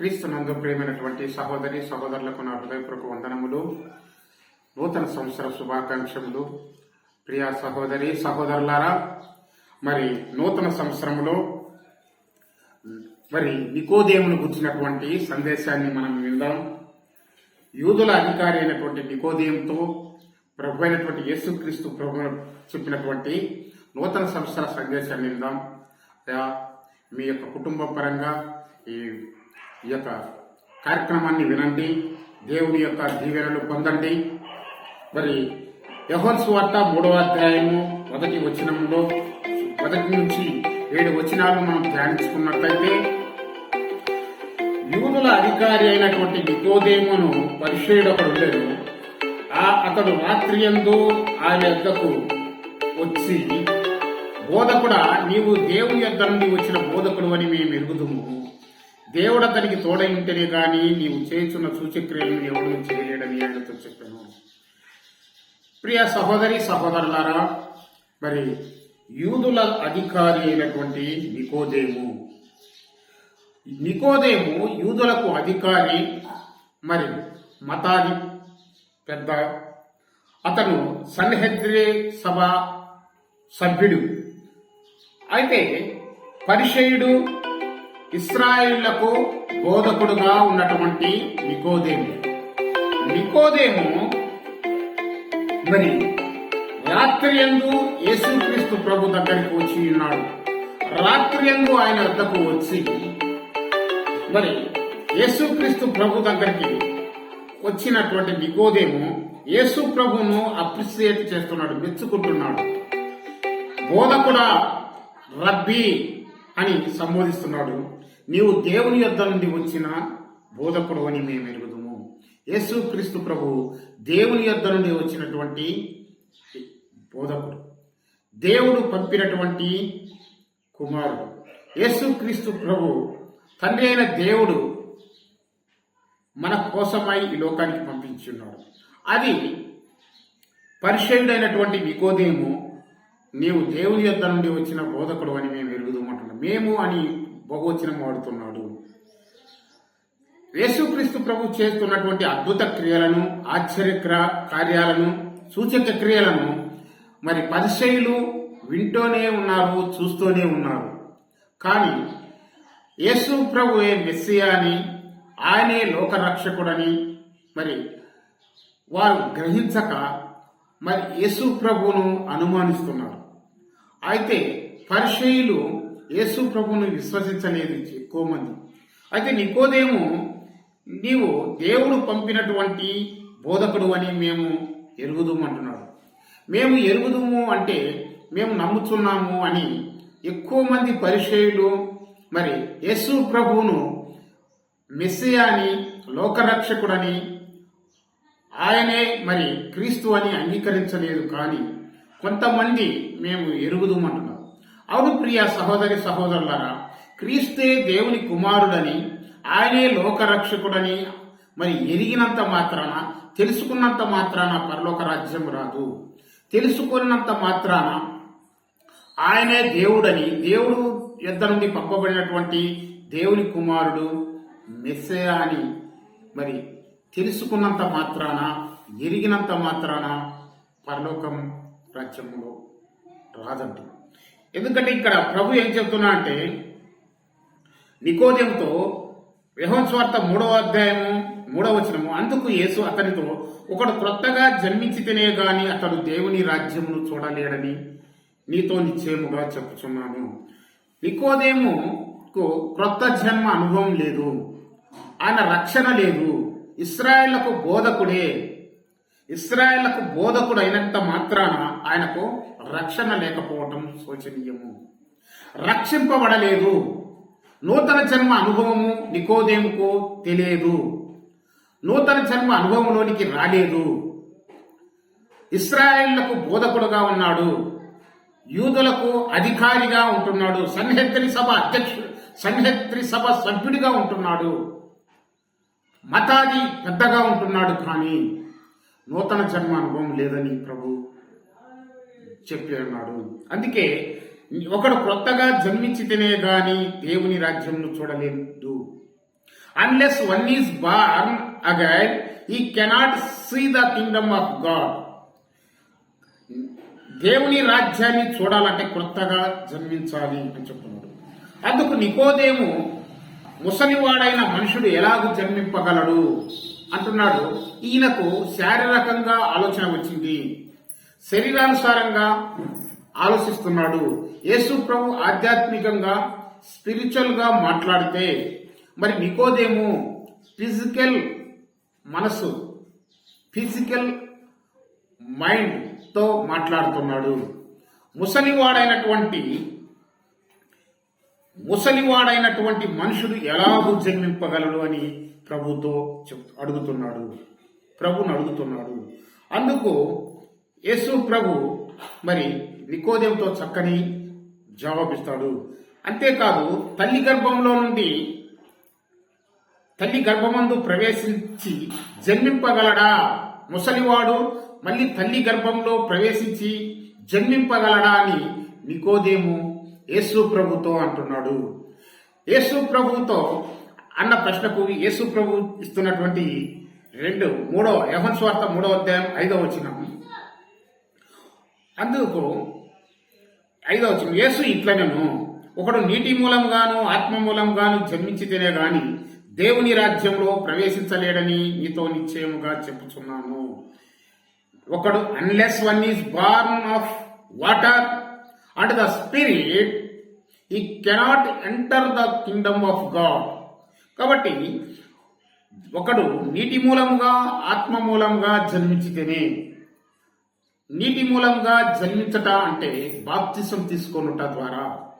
క్రీస్తు నందు ప్రేమైనటువంటి సహోదరి సహోదరులకు నా హృదయపూర్వక వందనములు. నూతన సంవత్సర శుభాకాంక్షలు ప్రియా సహోదరి సహోదరులారా మరి నూతన సంవత్సరంలో మరి నికోదేమును గుర్చినటువంటి సందేశాన్ని మనం విందాం. యూదుల అధికారి అయినటువంటి నికోదేయంతో ప్రభు అయినటువంటి యేసుక్రీస్తు ప్రభు చెప్పినటువంటి నూతన సంవత్సర సందేశాన్ని విందాం. మీ యొక్క కుటుంబ పరంగా ఈ ఈ యొక్క కార్యక్రమాన్ని వినండి దేవుని యొక్క దీవెనలు పొందండి. మరి యహోన్ వార్త మూడవ అధ్యాయము మొదటి వచనంలో మొదటి నుంచి ఏడు వచనాలు మనం ధ్యానించుకున్నట్లయితే యూదుల అధికారి అయినటువంటి నికోదేమును పరిచయుడు ఒకడు ఆ అతడు రాత్రి ఎందు ఆయన యొక్కకు వచ్చి బోధకుడా నీవు దేవుని యొద్ద నుండి వచ్చిన బోధకుడు అని మేము ఎరుగుదుము దేవుడు అతనికి తోడై ఉంటేనే నీవు చేస్తున్న సూచక్రియలను ఎవరు చేయలేడని ఆయనతో చెప్పాను. ప్రియ సహోదరి సహోదరులారా మరి యూదుల అధికారి అయినటువంటి నికోదేము. నికోదేము యూదులకు అధికారి మరి మతాది పెద్ద అతను సన్హెద్రే సభ సభ్యుడు. అయితే పరిషయుడు ఇస్రాయిళ్ళకు బోధకుడుగా ఉన్నటువంటి నికోదేము. నికోదేము మరి రాత్రి ఎందు యేసుక్రీస్తు ప్రభు దగ్గరికి వచ్చి ఉన్నాడు. రాత్రి ఎందు ఆయన వద్దకు వచ్చి మరి యేసుక్రీస్తు ప్రభు దగ్గరికి వచ్చినటువంటి నికోదేము యేసు ప్రభును అప్రిసియేట్ చేస్తున్నాడు మెచ్చుకుంటున్నాడు. బోధకుడా రబ్బీ అని సంబోధిస్తున్నాడు. నీవు దేవుని యొద్ద నుండి వచ్చిన బోధకుడు అని మేము ఎరుగుదుము. యేసుక్రీస్తు ప్రభు దేవుని యొద్ద నుండి వచ్చినటువంటి బోధకుడు. దేవుడు పంపినటువంటి కుమారుడు. యేసుక్రీస్తు ప్రభు తండ్రి అయిన దేవుడు మన కోసమై ఈ లోకానికి పంపించున్నాడు. అది పరిచయుడైనటువంటి నికోదేము నీవు దేవుని యొద్ద నుండి వచ్చిన బోధకుడు అని మేము ఎరుగుదామంటున్నాం మేము అని బహువచనం వాడుతున్నాడు. యేసుక్రీస్తు ప్రభు చేస్తున్నటువంటి అద్భుత క్రియలను ఆశ్చర్య కార్యాలను సూచక క్రియలను మరి పరిశైలు వింటూనే ఉన్నారు చూస్తూనే ఉన్నారు. కానీ యేసు ప్రభు మెస్సియా అని ఆయనే లోకరక్షకుడని మరి వారు గ్రహించక మరి యేసు ప్రభువును అనుమానిస్తున్నారు. అయితే పరిశైలు యేసు ప్రభువును విశ్వసించలేదు ఎక్కువ మంది. అయితే నికోదేము నీవు దేవుడు పంపినటువంటి బోధకుడు అని మేము ఎరుగుదుము అంటున్నాడు. మేము ఎరుగుదుము అంటే మేము నమ్ముతున్నాము అని ఎక్కువ మంది పరిచయులు మరి యేసు ప్రభువును మెస్సియాని లోకరక్షకుడని ఆయనే మరి క్రీస్తు అని అంగీకరించలేదు కానీ కొంతమంది మేము ఎరుగుదుమంటున్నాం అవును ప్రియ సహోదరి సహోదరులారా క్రీస్తే దేవుని కుమారుడని ఆయనే లోకరక్షకుడని మరి ఎరిగినంత మాత్రాన తెలుసుకున్నంత మాత్రాన పరలోక రాజ్యం రాదు. తెలుసుకున్నంత మాత్రాన ఆయనే దేవుడని దేవుడు యుద్ధ నుండి పంపబడినటువంటి దేవుని కుమారుడు మెస్సయా అని మరి తెలుసుకున్నంత మాత్రాన ఎరిగినంత మాత్రాన పరలోకం రాజ్యంలో రాదండి ఎందుకంటే ఇక్కడ ప్రభు ఏం చెప్తున్నా అంటే నికోద్యంతో స్వార్థ మూడవ అధ్యాయము మూడవ వచనము అందుకు యేసు అతనితో ఒకడు క్రొత్తగా జన్మించితేనే గాని అతడు దేవుని రాజ్యమును చూడలేడని నీతో నిశ్చయముగా చెప్పుచున్నాను. నికోదేముకు క్రొత్త జన్మ అనుభవం లేదు. ఆయన రక్షణ లేదు. ఇస్రాయేళ్ళకు బోధకుడే. ఇస్రాయేళ్ళకు బోధకుడు అయినంత మాత్రాన ఆయనకు రక్షణ లేకపోవటం శోచనీయము. రక్షింపబడలేదు. నూతన జన్మ అనుభవము నికోదేముకు తెలియదు. నూతన జన్మ అనుభవంలోనికి రాలేదు. ఇస్రాయేళ్ళకు బోధకుడుగా ఉన్నాడు. యూదులకు అధికారిగా ఉంటున్నాడు. సన్హెత్రి సభ అధ్యక్షుడు సన్హెత్రి సభ సభ్యుడిగా ఉంటున్నాడు. మతాది పెద్దగా ఉంటున్నాడు కానీ నూతన జన్మ అనుభవం లేదని ప్రభు చెప్పి ఉన్నాడు అందుకే ఒకడు క్రొత్తగా జన్మించితేనే గాని దేవుని రాజ్యంను చూడలేదు. Unless one is born again he cannot see the kingdom of God దేవుని రాజ్యాన్ని చూడాలంటే కొత్తగా జన్మించాలి అని చెప్తున్నాడు. అందుకు నికోదేము ముసలివాడైన మనుషుడు ఎలాగూ జన్మింపగలడు? అంటున్నాడు. ఈయనకు శారీరకంగా ఆలోచన వచ్చింది. శరీరానుసారంగా ఆలోచిస్తున్నాడు. యేసు ప్రభు ఆధ్యాత్మికంగా స్పిరిచువల్గా మాట్లాడితే మరి నికోదేము ఫిజికల్ మనసు ఫిజికల్ మైండ్తో మాట్లాడుతున్నాడు. ముసలివాడైనటువంటి ముసలివాడైనటువంటి మనుషుడు ఎలా జన్మింపగలడు అని ప్రభుతో చెప్ అడుగుతున్నాడు. ప్రభుని అడుగుతున్నాడు. అందుకు యేసు ప్రభు మరి నికోదేంతో చక్కని జవాబిస్తాడు. అంతేకాదు తల్లి గర్భంలో నుండి తల్లి గర్భమందు ప్రవేశించి జన్మింపగలడా? ముసలివాడు మళ్ళీ తల్లి గర్భంలో ప్రవేశించి జన్మింపగలడా అని నికోదేము యేసు ప్రభుతో అంటున్నాడు. యేసు ప్రభుతో అన్న ప్రశ్నకు యేసు ప్రభు ఇస్తున్నటువంటి రెండు మూడో యహన్ స్వార్థ మూడో అధ్యాయం ఐదో వచ్చినాము అందుకు ఐదో వచనం యేసు ఇట్లనను ఒకడు నీటి మూలంగాను ఆత్మ మూలంగాను జన్మించితేనే గాని దేవుని రాజ్యంలో ప్రవేశించలేడని నీతో నిశ్చయముగా చెప్పుచున్నాను. ఒకడు unless one is born of water and the spirit he cannot enter the kingdom of God కాబట్టి ఒకడు నీటి మూలంగా ఆత్మ మూలంగా జన్మించితేనే నీటి మూలంగా జన్మించట అంటే బాప్తిసం తీసుకొనుట ద్వారా.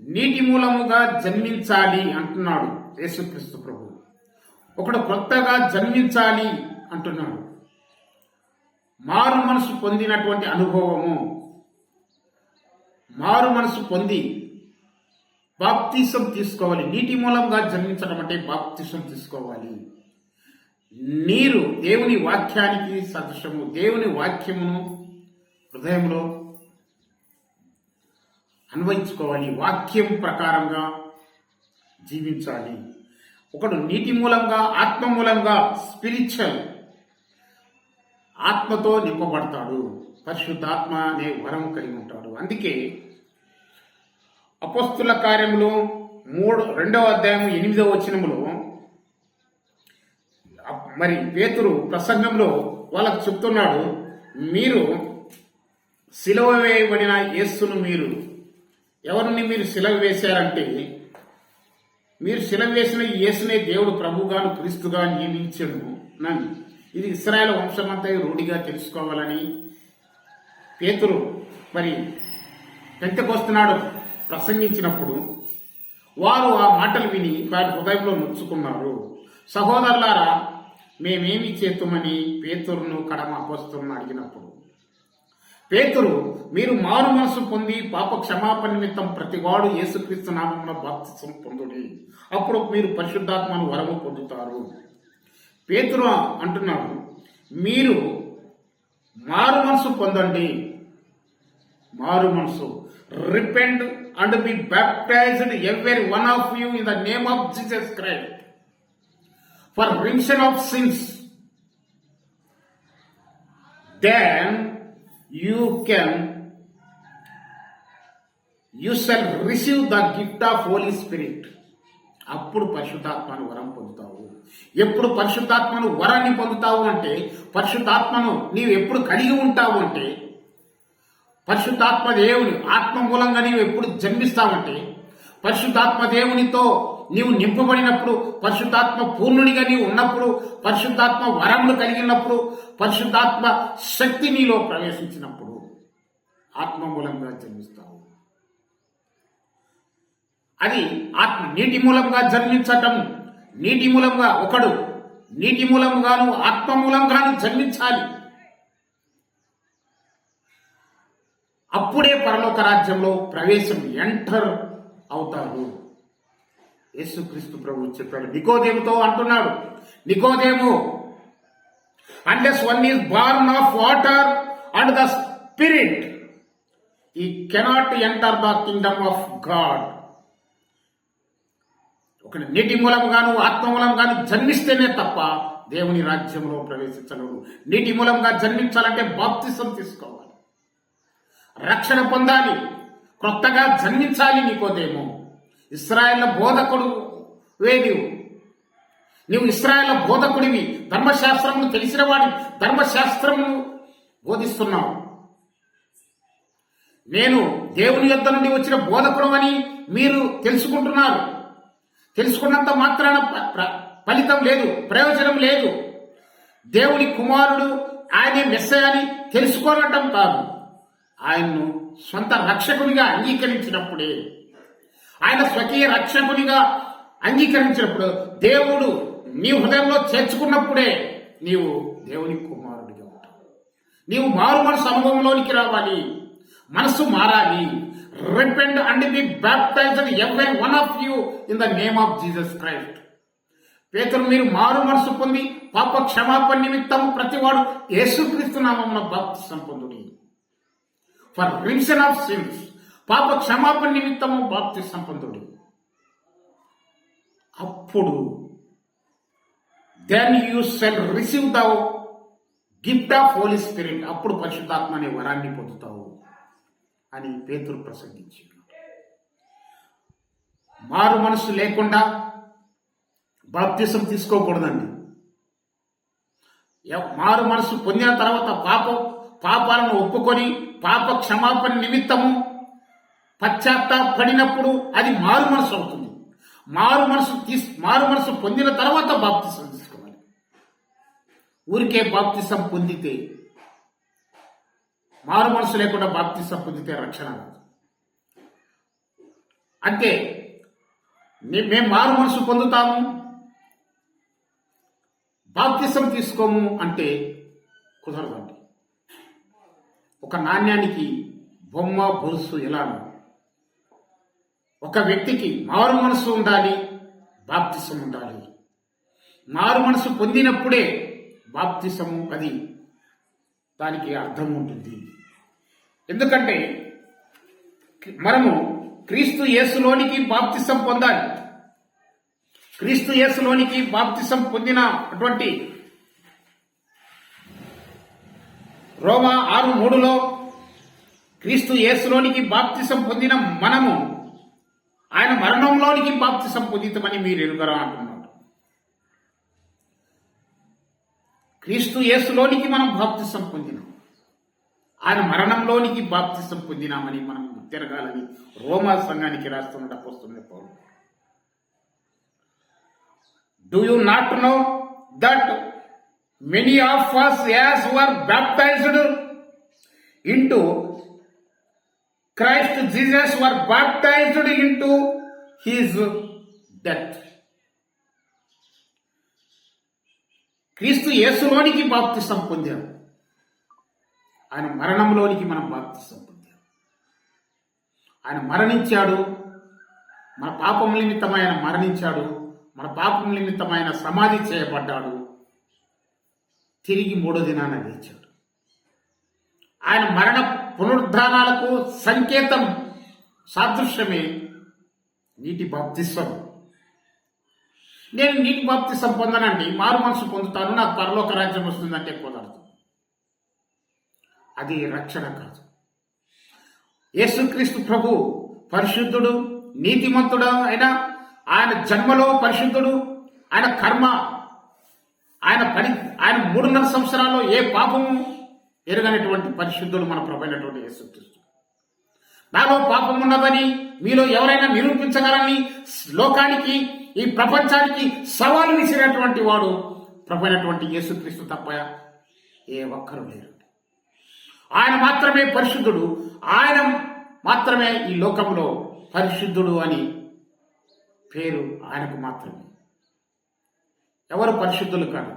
నీటి మూలముగా జన్మించాలి అంటున్నాడు యేసుక్రీస్తు ప్రభు. ఒకడు కొత్తగా జన్మించాలి అంటున్నాడు. మారు మనసు పొందినటువంటి అనుభవము. మారు మనసు పొంది బాప్తిసం తీసుకోవాలి. నీటి మూలంగా జన్మించడం అంటే బాప్తిసం తీసుకోవాలి. నీరు దేవుని వాక్యానికి సదృశము దేవుని వాక్యమును హృదయంలో అన్వయించుకోవాలి. వాక్యం ప్రకారంగా జీవించాలి. ఒకడు నీటి మూలంగా ఆత్మ మూలంగా స్పిరిచువల్ ఆత్మతో నింపబడతాడు. పరిశుద్ధాత్మ అనే వరం కలిగి ఉంటాడు. అందుకే అపస్తుల కార్యములు మూడు రెండవ అధ్యాయం ఎనిమిదవ వచనములో మరి పేతురు ప్రసంగంలో వాళ్ళకు చెప్తున్నాడు మీరు సిలవ వేయబడిన యేస్సును మీరు ఎవరిని మీరు సిలవ వేశారంటే మీరు సిలవ వేసిన యేసునే దేవుడు ప్రభుగాను క్రీస్తుగా నియమించను నన్ను ఇది ఇస్రాయల్ వంశమంతా రూఢిగా తెలుసుకోవాలని పేతురు మరి పెంతకొస్తున్నాడు ప్రసంగించినప్పుడు వారు ఆ మాటలు విని వారి హృదయంలో నొచ్చుకున్నారు. సహోదరులారా మేమేమి చేతుమని పేతురును కడమ అపోస్తులను అడిగినప్పుడు పేతురు మీరు మారు మనసు పొంది పాప క్షమాపణ నిమిత్తం ప్రతివాడు యేసుక్రీస్తు నామంలో బాప్తిసం పొందుడి. అప్పుడు మీరు పరిశుద్ధాత్మను వరము పొందుతారు. పేతురు అంటున్నాడు మీరు మారు మనసు పొందండి. మారు మనసు. Repent and be baptised every one of you in the name of Jesus Christ. For remission of sins then you can you shall receive the gift of holy spirit అప్పుడు పరిశుద్ధాత్మను వరం పొందుతావు. ఎప్పుడు పరిశుద్ధాత్మను వరాన్ని పొందుతావు అంటే పరిశుద్ధాత్మను నీవు ఎప్పుడు కలిగి ఉంటావు అంటే పరిశుద్ధాత్మ దేవుని ఆత్మ మూలంగా నీవు ఎప్పుడు జన్మిస్తావంటే పరిశుద్ధాత్మ దేవునితో నీవు నింపబడినప్పుడు పరిశుద్ధాత్మ పూర్ణునిగా నీవు ఉన్నప్పుడు పరిశుద్ధాత్మ వరములు కలిగినప్పుడు పరిశుద్ధాత్మ శక్తి నీలో ప్రవేశించినప్పుడు ఆత్మ మూలంగా జన్మిస్తావు. అది ఆత్మ నీటి మూలంగా జన్మించటం నీటి మూలంగా ఒకడు నీటి మూలంగాను ఆత్మ మూలంగాను జన్మించాలి. అప్పుడే పరలోక రాజ్యంలో ప్రవేశం ఎంటర్ అవుతారు. యేసుక్రీస్తు ప్రభు చెప్పాడు. నికోదేముతో అంటున్నాడు. నికోదేము unless one is born of water and the spirit he cannot enter the kingdom of God ఒక నీటి మూలంగాను ఆత్మ మూలంగాను జన్మిస్తేనే తప్ప దేవుని రాజ్యంలో ప్రవేశించలేరు నీటి మూలంగా జన్మించాలంటే బాప్తిసం తీసుకోవాలి. రక్షణ పొందాలి. కొత్తగా జన్మించాలి నీకోదేమో. ఇస్రాయేల్ బోధకుడు వేది. నీవు ఇస్రాయేల్ బోధకుడివి. ధర్మశాస్త్రమును తెలిసిన వాడి ధర్మశాస్త్రమును బోధిస్తున్నావు. నేను దేవుని యొద్ద నుండి వచ్చిన బోధకుడు అని మీరు తెలుసుకుంటున్నారు. తెలుసుకున్నంత మాత్రాన ప- ఫలితం లేదు ప్రయోజనం లేదు. దేవుని కుమారుడు ఆయనే మెస్స అని తెలుసుకోనటం కాదు. ఆయన్ను సొంత రక్షకునిగా అంగీకరించినప్పుడే ఆయన స్వకీయ రక్షకునిగా అంగీకరించినప్పుడు దేవుడు నీ హృదయంలో చేర్చుకున్నప్పుడే నీవు దేవుని కుమారుడిగా ఉంటావు. నీవు మారు మనసు అనుభవంలోనికి రావాలి. మనసు మారాలి. Repent and be baptised every one of you in the name of Jesus Christ పేతురు మీరు మారు మనసు పొంది పాప క్షమాపణ నిమిత్తం ప్రతివాడు యేసుక్రీస్తు నామమున బాప్తిసం సంపొందుడి ఫర్ రిమిషన్ ఆఫ్ సిన్స్ పాప క్షమాపణ నిమిత్తము బాప్తి సంపంతుడు అప్పుడు then you shall receive the gift of holy spirit అప్పుడు పరిశుద్ధాత్మ అనే వరాన్ని పొందుతావు అని పేతురు ప్రసంగించాడు. మారు మనసు లేకుండా బాప్తిసం తీసుకోకూడదండి. మారు మనసు పొందిన తర్వాత పాపం పాపాలను ఒప్పుకొని పాప క్షమాపణ నిమిత్తము పశ్చాత్తాపడినప్పుడు అది మారు మనసు అవుతుంది. మారు మనసు తీసు మారు మనసు పొందిన తర్వాత బాప్తిసం తీసుకోవాలి. ఊరికే బాప్తిసం పొందితే మారు మనసు లేకుండా బాప్తిసం పొందితే రక్షణ అంటే మేము మారు మనసు పొందుతాము. బాప్తిసం తీసుకోము అంటే కుదరదండి. ఒక నాణ్యానికి బొమ్మ బొరుసు ఎలా ఒక వ్యక్తికి మారు మనసు ఉండాలి బాప్తిసం ఉండాలి. మారు మనసు పొందినప్పుడే బాప్తిసము అది. దానికి అర్థం ఉంటుంది. ఎందుకంటే మనము క్రీస్తు యేసులోనికి బాప్తిసం పొందాలి. క్రీస్తు యేసులోనికి బాప్తిసం పొందిన అటువంటి రోమా ఆరు మూడులో క్రీస్తు యేసులోనికి బాప్తిసం పొందిన మనము ఆయన మరణంలోనికి బాప్తి సంపూజితమని మీరు ఎరుగరా అంటున్నారు క్రీస్తు యేసులోనికి మనం బాప్తి సంపొందినాం ఆయన మరణంలోనికి బాప్తి సంపొందినామని మనం తిరగాలని రోమా సంఘానికి రాస్తున్నట్టు అపోస్తుంది పౌరులు do you not know that many of us as were baptised into Christ Jesus were baptized into his death? క్రీస్తు యేసులోనికి బాప్తిసం పొందాం. ఆయన మరణంలోనికి మనం బాప్తిసం పొందాం. ఆయన మరణించాడు. మన పాపం నిమిత్తం ఆయన మరణించాడు. మన పాపం నిమిత్తం ఆయన సమాధి చేయబడ్డాడు. తిరిగి మూడో దినాన లేచాడు. ఆయన మరణ పునరుద్ధానాలకు సంకేతం సాదృశ్యమే నీటి బాప్తిస్వం. నేను నీటి బాప్తిస్వం పొందనండి. మారు మనసు పొందుతాను. నాకు పరలోక రాజ్యం వస్తుందంటే కుదరదు. అది రక్షణ కాదు. యేసుక్రీస్తు ప్రభు పరిశుద్ధుడు నీతిమంతుడు అయిన ఆయన జన్మలో పరిశుద్ధుడు ఆయన కర్మ ఆయన పని ఆయన మూడున్నర సంవత్సరాల్లో ఏ పాపము ఎరగనటువంటి పరిశుద్ధుడు మన ప్రభైనటువంటి యేసుక్రీస్తు. నాలో పాపం ఉన్నదని మీలో ఎవరైనా నిరూపించగలని లోకానికి ఈ ప్రపంచానికి సవాలు విసిరినటువంటి వాడు ప్రభైనటువంటి యేసుక్రీస్తు తప్ప ఏ ఒక్కరు లేరు. ఆయన మాత్రమే పరిశుద్ధుడు. ఆయన మాత్రమే ఈ లోకంలో పరిశుద్ధుడు అని పేరు ఆయనకు మాత్రమే. ఎవరు పరిశుద్ధులు కాదు.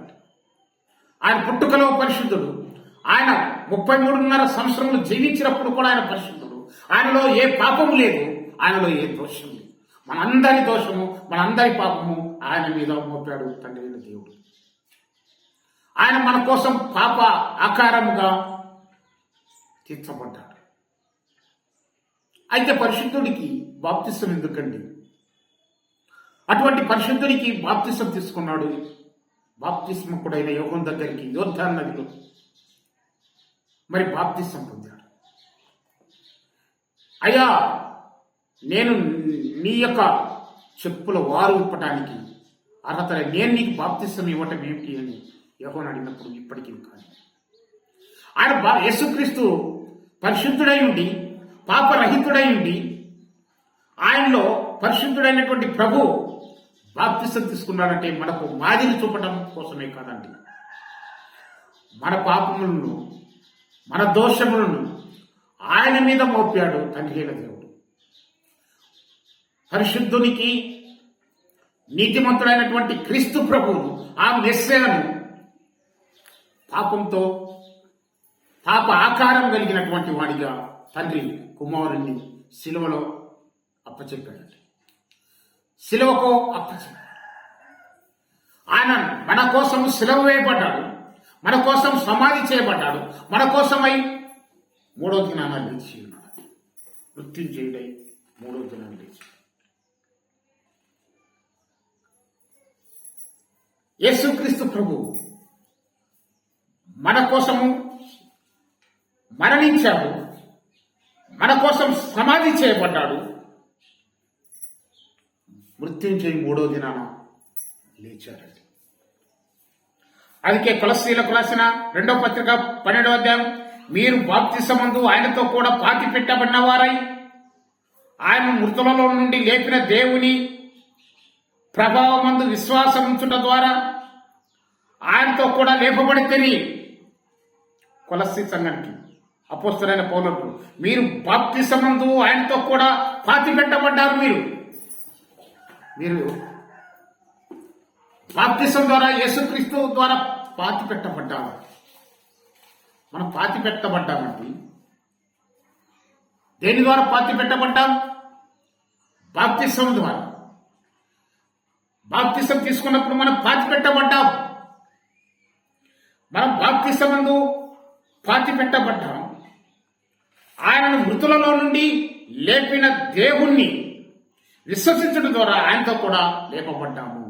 ఆయన పుట్టుకలో పరిశుద్ధుడు. ఆయన ముప్పై మూడున్నర సంవత్సరములు జీవించినప్పుడు కూడా ఆయన పరిశుద్ధుడు. ఆయనలో ఏ పాపము లేదు ఆయనలో ఏ దోషం లేదు. మనందరి దోషము మనందరి పాపము ఆయన మీద మోపాడు తండ్రి అయిన దేవుడు. ఆయన మన కోసం పాప ఆకారముగా తీర్చబడ్డాడు. అయితే పరిశుద్ధుడికి బాప్తిసం ఎందుకండి? అటువంటి పరిశుద్ధుడికి బాప్తిసం తీసుకున్నాడు. బాప్తిస్మకుడైన యోగం దగ్గరికి యోధ నదిలో. మరి బాప్తిసం పొందాడు. అయ్యా నేను నీ యొక్క చెప్పుల వారు ఇప్పటానికి అర్హత నేను నీకు బాప్తిసం ఇవ్వటం ఏమిటి అని యహోన్ అడిగినప్పుడు ఇప్పటికీ కాదు. ఆయన బా యేసుక్రీస్తు పరిశుద్ధుడై ఉండి పాపరహితుడై ఉండి ఆయనలో పరిశుద్ధుడైనటువంటి ప్రభు బాప్తిసం తీసుకున్నాడంటే మనకు మాదిరి చూపడం కోసమే కాదండి. మన పాపములను మన దోషములను ఆయన మీద మోపాడు తండ్రి దేవుడు. పరిశుద్ధునికి నీతిమంతుడైనటువంటి క్రీస్తు ప్రభువును ఆ మెస్సేను పాపంతో పాప ఆకారం కలిగినటువంటి వాడిగా తండ్రి కుమారుణ్ణి శిలువలో అప్పచెప్పాడండి. శిలువకు అప్పచెప్పాడు. ఆయన మన కోసం శిలువ వేయబడ్డాడు. మన కోసం సమాధి చేయబడ్డాడు. మన కోసమై మూడో దినాన లేచి ఉన్నాడు. చేయడై మూడో దినాన్ని లేచి యేసుక్రీస్తు ప్రభు మన కోసము మరణించాడు. మన కోసం సమాధి చేయబడ్డాడు. మృత్యుంజయి మూడో దినాన లేచాడండి. అందుకే కొలస్త్రీలకు రాసిన రెండో పత్రిక పన్నెండవ అధ్యాయం మీరు బాప్తిసమందు ఆయనతో కూడా పాతి పెట్టబడిన వారై ఆయన మృతులలో నుండి లేపిన దేవుని ప్రభావమందు విశ్వాసం ఉంచుట ద్వారా ఆయనతో కూడా లేపబడి తిని కొలస్సి సంఘానికి అపోస్తులైన పౌరులకు మీరు బాప్తిసమందు ఆయనతో కూడా పాతి పెట్టబడ్డారు మీరు. మీరు బాప్తిసం ద్వారా యేసుక్రీస్తు ద్వారా పాతి పెట్టబడ్డాము మనం పాతి పెట్టబడ్డామండి దేని ద్వారా పాతి పెట్టబడ్డాం బాప్తిసం ద్వారా. బాప్తిసం తీసుకున్నప్పుడు మనం పాతి పెట్టబడ్డాం మనం బాప్తిసమందు పాతి పెట్టబడ్డాం ఆయనను మృతులలో నుండి లేపిన దేవుణ్ణి విశ్వసించడం ద్వారా ఆయనతో కూడా లేపబడ్డాము.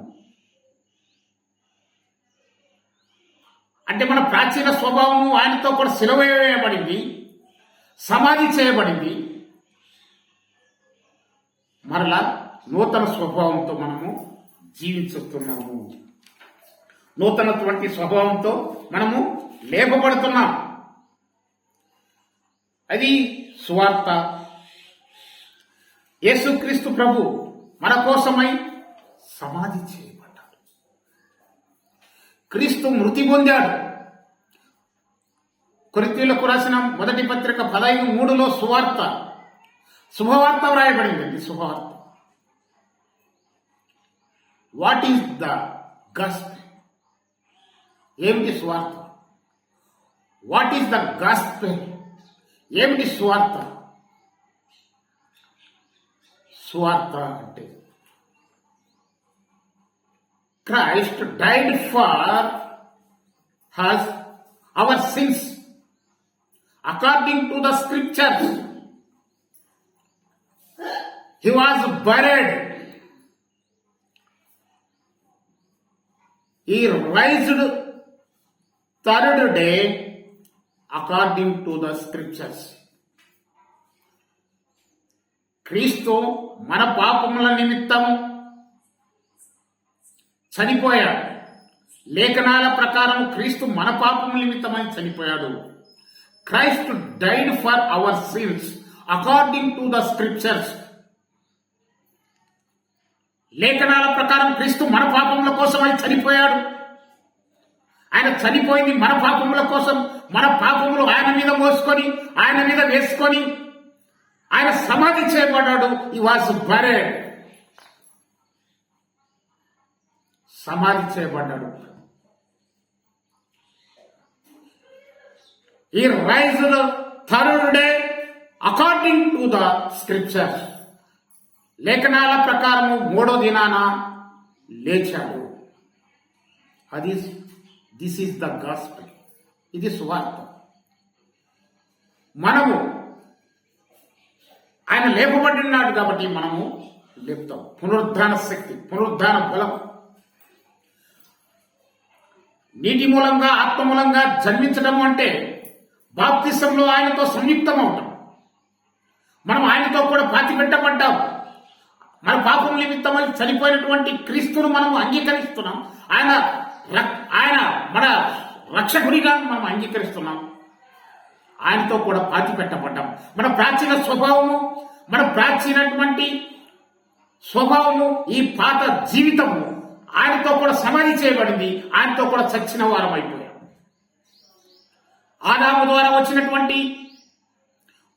అంటే మన ప్రాచీన స్వభావము ఆయనతో కూడా సిలువ సమాధి చేయబడింది. మరలా నూతన స్వభావంతో మనము జీవించుతున్నాము. నూతనటువంటి స్వభావంతో మనము లేపబడుతున్నాం. అది సువార్త. యేసుక్రీస్తు ప్రభు మన కోసమై సమాధి చేయబడి క్రీస్తు మృతి పొందాడు. కొరితీలకు రాసిన మొదటి పత్రిక పదహైదు మూడులో సువార్త. శుభవార్త వ్రాయబడిందండి శుభవార్త. వాట్ ఈస్ ద గస్ట్ ఏమిటి స్వార్థ వాట్ ఈస్ ద గస్ట్ ఏమిటి స్వార్థ స్వార్థ అంటే christ died for has our sins according to the scriptures. He was buried. He raised third day according to the scriptures. క్రీస్తు మన పాపముల నిమిత్తము చనిపోయాడు. లేఖనాల ప్రకారం క్రీస్తు మన పాపం నిమిత్తమై చనిపోయాడు. Christ died for our sins according to the scriptures. లేఖనాల ప్రకారం క్రీస్తు మన పాపముల కోసమై చనిపోయాడు. ఆయన చనిపోయింది మన పాపముల కోసం మన పాపములు ఆయన మీద మోసుకొని ఆయన మీద వేసుకొని ఆయన సమాధి చేయబడ్డాడు. ఈ వాజ్ బరేడ్ సమాధి చేయబడ్డాడు. He rise third day according to the scripture లేఖనాల ప్రకారము మూడో దినాన లేచాడు. అది దిస్ ఈస్ ద గాస్పెల్ ఇది సువార్త మనము ఆయన లేపబడినాడు కాబట్టి మనము లేపుతాం. పునరుద్ధాన శక్తి పునరుద్ధాన బలం. నీటి మూలంగా ఆత్మ మూలంగా జన్మించడం అంటే బాప్తిసంలో ఆయనతో సంయుక్తం అవటం మనం ఆయనతో కూడా పాతి పెట్టబడ్డాం. మన పాపం నిమిత్తమై చనిపోయినటువంటి క్రీస్తును మనం అంగీకరిస్తున్నాం. ఆయన రక్- ఆయన మన రక్షకుడిగా మనం అంగీకరిస్తున్నాం. ఆయనతో కూడా పాతి పెట్టబడ్డాం. మన ప్రాచీన స్వభావము మన ప్రాచీనటువంటి స్వభావము ఈ పాత జీవితము ఆయనతో కూడా సమాధి చేయబడింది. ఆయనతో కూడా చచ్చిన వారం అయిపోయాం. ఆదాము ద్వారా వచ్చినటువంటి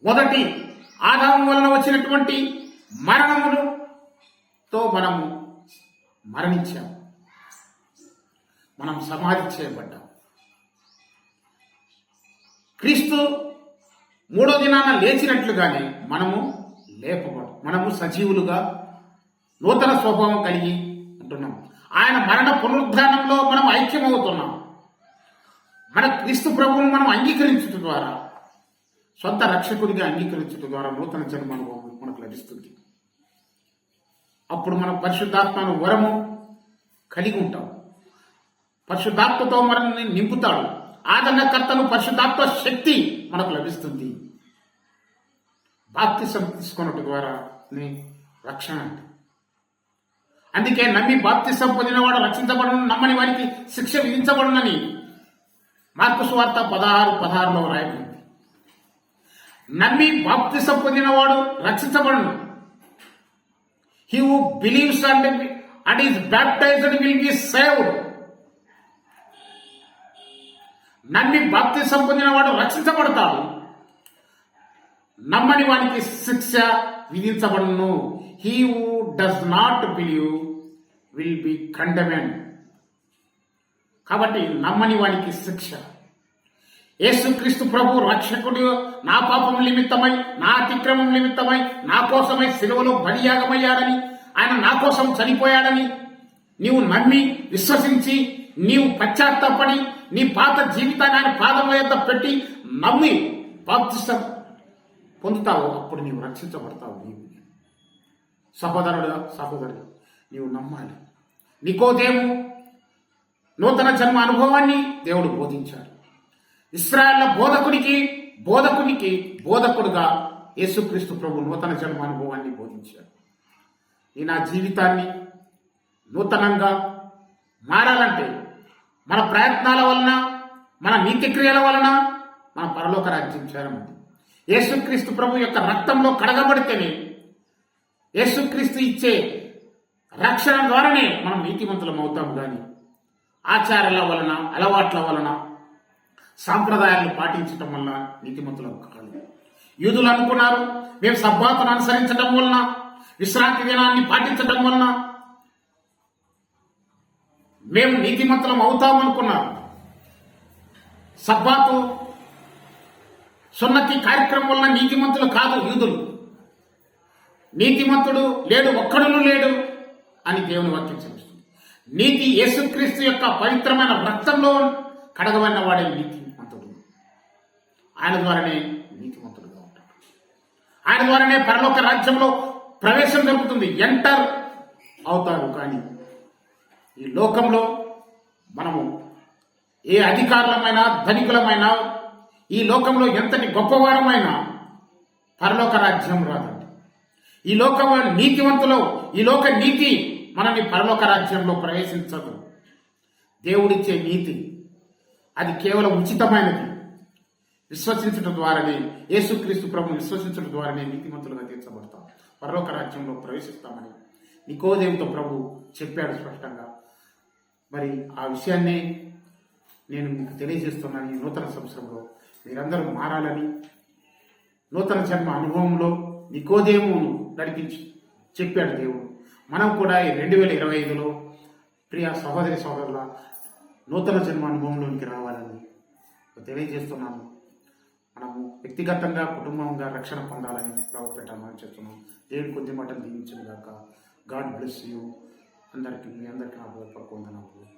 మొదటి ఆదాము వలన వచ్చినటువంటి మరణములతో మనము మరణించాము మనం సమాధి చేయబడ్డాం. క్రీస్తు మూడో దినాన లేచినట్లుగానే మనము లేపబడు మనము సజీవులుగా నూతన స్వభావం కలిగి ఉంటున్నాము ఆయన మరణ పునరుద్ధానంలో మనం ఐక్యమవుతున్నాం. మన క్రీస్తు ప్రభువును మనం అంగీకరించడం ద్వారా సొంత రక్షకుడిగా అంగీకరించడం ద్వారా నూతన జన్మ అనుభవం మనకు లభిస్తుంది. అప్పుడు మనం పరిశుద్ధాత్మను వరము కలిగి ఉంటాం. పరిశుద్ధాత్మతో మనల్ని నింపుతాడు. ఆదరణకర్తను పరిశుద్ధాత్మ శక్తి మనకు లభిస్తుంది. బాప్తిసం తీసుకున్నట్టు ద్వారా రక్షణ అంటే అందుకే నమ్మి బాప్తిసం పొందినవాడు రక్షించబడను నమ్మని వారికి శిక్ష విధించబడునని మార్కు సువార్త పదహారు పదహారులో రాయబడింది. నమ్మి బాప్తిసం పొందినవాడు రక్షించబడును. He who believes and and is baptised will be saved నమ్మి బాప్తిసం పొందినవాడు రక్షించబడతాడు. నమ్మని వానికి శిక్ష విధించబడును. He who does not believe will be condemned కాబట్టి నమ్మని వానికి శిక్ష. యేసుక్రీస్తు ప్రభు రక్షకుడు నా పాపం నిమిత్తమై నా అతిక్రమం నిమిత్తమై నా కోసమై సిలువలో బలియాగమయ్యాడని ఆయన నా కోసం చనిపోయాడని నీవు నమ్మి విశ్వసించి నీవు పశ్చాత్తాపడి నీ పాత జీవితాన్ని ఆయన పాదం వద్ద పెట్టి నమ్మి బాప్తిష్టం పొందుతావు అప్పుడు నీవు రక్షించబడతావు. నీవు సహోదరుడు సహోదరుడు నీవు నమ్మాలి. నికోదేము నూతన జన్మ అనుభవాన్ని దేవుడు బోధించాడు. ఇస్రాయల్ల బోధకుడికి బోధకునికి బోధకుడుగా యేసుక్రీస్తు ప్రభు నూతన జన్మ అనుభవాన్ని బోధించాడు. ఈ నా జీవితాన్ని నూతనంగా మారాలంటే మన ప్రయత్నాల వలన మన నీతి క్రియల వలన మన పరలోక రాజ్యం చేరమంది. యేసుక్రీస్తు ప్రభు యొక్క రక్తంలో కడగబడితేనే యేసుక్రీస్తు ఇచ్చే రక్షణ ద్వారానే మనం నీతిమంతులం అవుతాం కానీ ఆచారాల వలన అలవాట్ల వలన సాంప్రదాయాలను పాటించటం వలన నీతిమంతులం కాదు. యూదులు అనుకున్నారు మేము సబ్బాతును అనుసరించటం వలన విశ్రాంతి దినాన్ని పాటించటం వలన మేము నీతిమంతులం అవుతాం అనుకున్నారు. సబ్బాతు సున్నతి కార్యక్రమం వలన నీతిమంతులు కాదు యూదులు. నీతిమంతుడు లేడు ఒక్కడును లేడు. అని దేవుని వాక్యం చెప్తుంది నీతి యేసుక్రీస్తు యొక్క పవిత్రమైన రక్తంలో కడగబడిన వాడే నీతిమంతుడు. ఆయన ద్వారానే నీతిమంతుడుగా ఉంటాడు. ఆయన ద్వారానే పరలోక రాజ్యంలో ప్రవేశం జరుగుతుంది. ఎంటర్ అవుతారు కానీ ఈ లోకంలో మనము ఏ అధికారులమైన ధనికులమైనా ఈ లోకంలో ఎంతటి గొప్పవారమైనా పరలోక రాజ్యం రాదండి. ఈ లోకం నీతివంతులు ఈ లోక నీతి మనల్ని పరలోక రాజ్యంలో ప్రవేశించదు దేవుడిచ్చే నీతి అది కేవలం ఉచితమైనది. విశ్వసించడం ద్వారానే యేసుక్రీస్తు ప్రభు విశ్వసించడం ద్వారానే నీతిమంతులుగా తీర్చబడతాం. పరలోక రాజ్యంలో ప్రవేశిస్తామని నికోదేవితో ప్రభు చెప్పాడు స్పష్టంగా. మరి ఆ విషయాన్నే నేను మీకు తెలియజేస్తున్నాను ఈ నూతన సంవత్సరంలో. మీరందరూ మారాలని నూతన జన్మ అనుభవంలో నికోదేవును నడిపించి చెప్పాడు దేవుడు. మనం కూడా ఈ రెండు వేల ఇరవై ఐదులో ప్రియ సహోదరి సహోదరుల నూతన జన్మ అనుభవంలోనికి రావాలని తెలియజేస్తున్నాను. మనము వ్యక్తిగతంగా కుటుంబంగా రక్షణ పొందాలని ప్రభు పెట్టామని చెప్తున్నాం. దేవుని కొద్ది మాటలు దీవించిన గాక గాడ్ బ్లెస్ యూ. అందరికీ మీ అందరికీ నా వందనాలు.